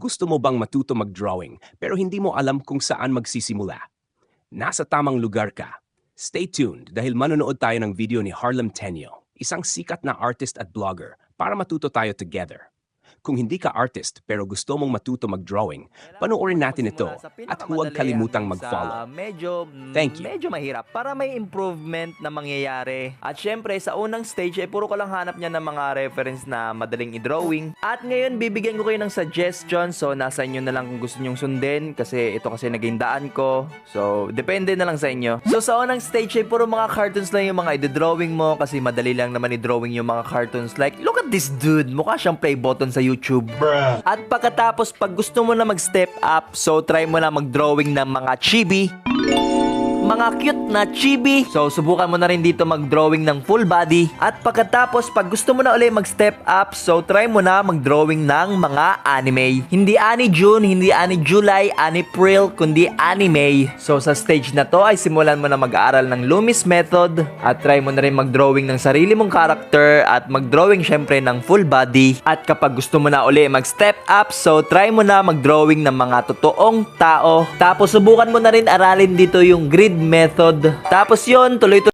Gusto mo bang matuto mag-drawing pero hindi mo alam kung saan magsisimula? Nasa tamang lugar ka. Stay tuned dahil manonood tayo ng video ni Harlem Tenyo, isang sikat na artist at blogger para matuto tayo together. Kung hindi ka artist pero gusto mong matuto mag-drawing, panoorin natin ito at huwag kalimutang mag-follow. Medyo, mm, Thank you. medyo mahirap para may improvement na mangyayari. At syempre, sa unang stage ay puro ko lang hanap niya ng mga reference na madaling i-drawing. At ngayon, bibigyan ko kayo ng suggestion. So, nasa inyo na lang kung gusto nyong sundin kasi ito kasi naging daan ko. So, depende na lang sa inyo. So, sa unang stage ay puro mga cartoons lang yung mga i-drawing mo kasi madali lang naman i-drawing yung mga cartoons. Like, look at this dude. Mukha siyang play button sa YouTube. At pagkatapos, pag gusto mo na mag-step up, so try mo na mag-drawing ng mga chibi. Mga cute na chibi. So, subukan mo na rin dito mag-drawing ng full body. At pagkatapos, pag gusto mo na ulit mag-step up, so try mo na mag-drawing ng mga anime. Hindi ani June, hindi ani July, ani April, kundi anime. So, sa stage na to ay simulan mo na mag-aaral ng Loomis method at try mo na rin mag-drawing ng sarili mong character at mag-drawing syempre ng full body. At kapag gusto mo na uli mag-step up, so try mo na mag-drawing ng mga totoong tao. Tapos subukan mo na rin aralin dito yung grid method. Tapos yon tuloy